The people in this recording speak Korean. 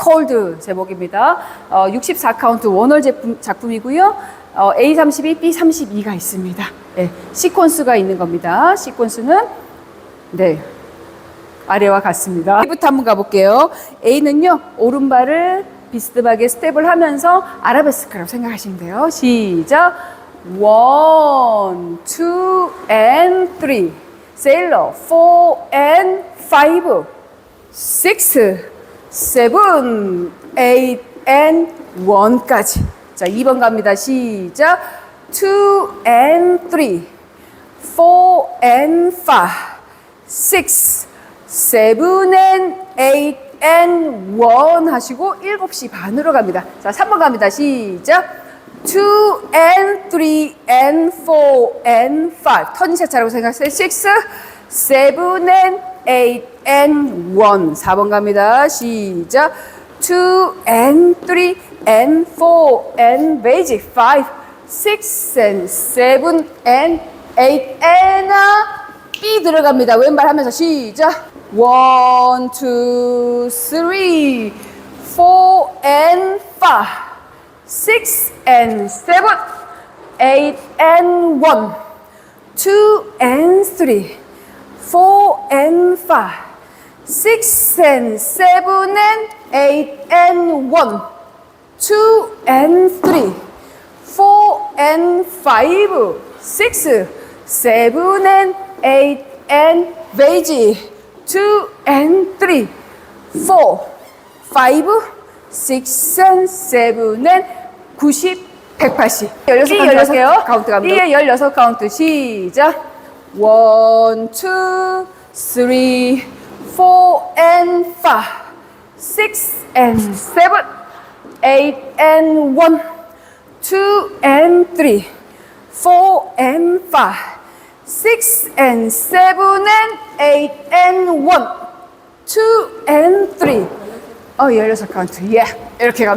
콜드 제목입니다. 어, 64카운트 원월 제품, 작품이고요. 어, A32, B32가 있습니다. 네, 시퀀스가 있는 겁니다. 시퀀스는 네 아래와 같습니다. A부터 한번 가볼게요. A는요 오른발을 비스듬하게 스텝을 하면서 아라베스크라고 생각하시면 돼요. 시작 원, 투, 앤, 쓰리 세일러, 포, 앤, 파이브, 식스 7, 8, and 1까지. 자, 2번 갑니다. 시작. 2 and 3, 4 and 5, 6, 7 and 8 and 1 하시고 7시 반으로 갑니다. 자, 3번 갑니다. 시작. 2 and 3 and 4 and 5. 턴이 차차라고 생각하세요. 6, 7 and eight and one. 4번 갑니다. 시작. two and three and four and 베이지 five, six and seven and eight and a B 들어갑니다. 왼발 하면서 시작. one, two, three, four and five, six and seven, eight and one, two and three, four and five, six and seven and eight and one, two and three, four and five, six, seven and eight and 베이지 two and three, four, five, six and seven and 90, 180. 16 카운트 갑니다. B의 16 카운트 시작. One, two, three, four and five, six and seven, eight and one, two and three, four and five, six and seven and eight and one, two and three. 어, 16 카운트. 예. 이렇게 갑니다.